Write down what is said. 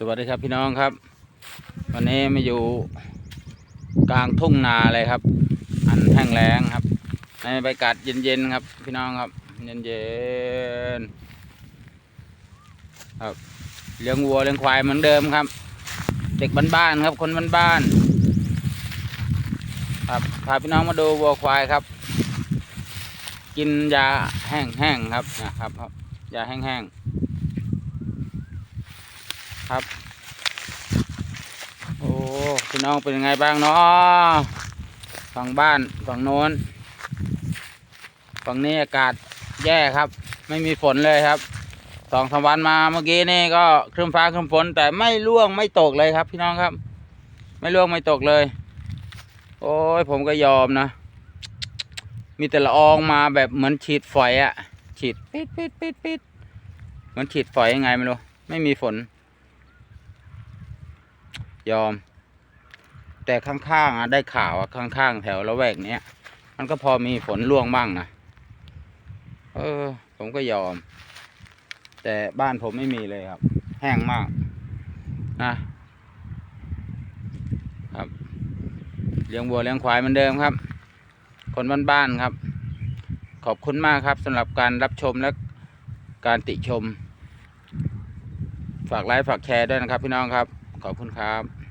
สวัสดีครับพี่น้องครับ วันนี้มาอยู่กลางทุ่งนาเลยครับ อันแห้งแล้งครับในบรรยากาศเย็นๆครับ พี่น้องครับ เย็นๆครับเลี้ยงวัวเลี้ยงควายเหมือนเดิมครับ เด็กบ้านๆครับ คนบ้านๆครับพาพี่น้องมาดูวัวควายครับ กินยาแห้งๆครับนะครับครับยาแห้งๆ ครับ โอ้พี่น้องเป็นยังไงบ้างเนาะฝั่งบ้านฝั่งโน้น ฝั่งนี้อากาศแย่ครับ ไม่มีฝนเลยครับสองสามวันมาเมื่อกี้นี่ก็ครึ้มฟ้าครึ้มฝน แต่ไม่ร่วงไม่ตกเลยครับ พี่น้องครับ ไม่ร่วงไม่ตกเลย โอ้ยผมก็ยอมนะ มีแต่ละอองมาแบบเหมือนฉีดฝอยอะฉีดปิดปิดปิดปิดเหมือนฉีดฝอยยังไงไม่รู้ไม่มีฝน ยอม แต่ข้างๆอะได้ข่าวอะข้างๆ แถวละแวกเนี้ยมันก็พอมีฝนร่วงบ้างนะเออ ผมก็ยอม แต่บ้านผมไม่มีเลยครับ แห้งมากนะครับเลี้ยงวัวเลี้ยงควายเหมือนเดิมครับ คนบ้านๆครับ ขอบคุณมากครับสำหรับการรับชมและการติชม ฝากไลค์ฝากแชร์ด้วยนะครับพี่น้องครับ ขอบคุณครับ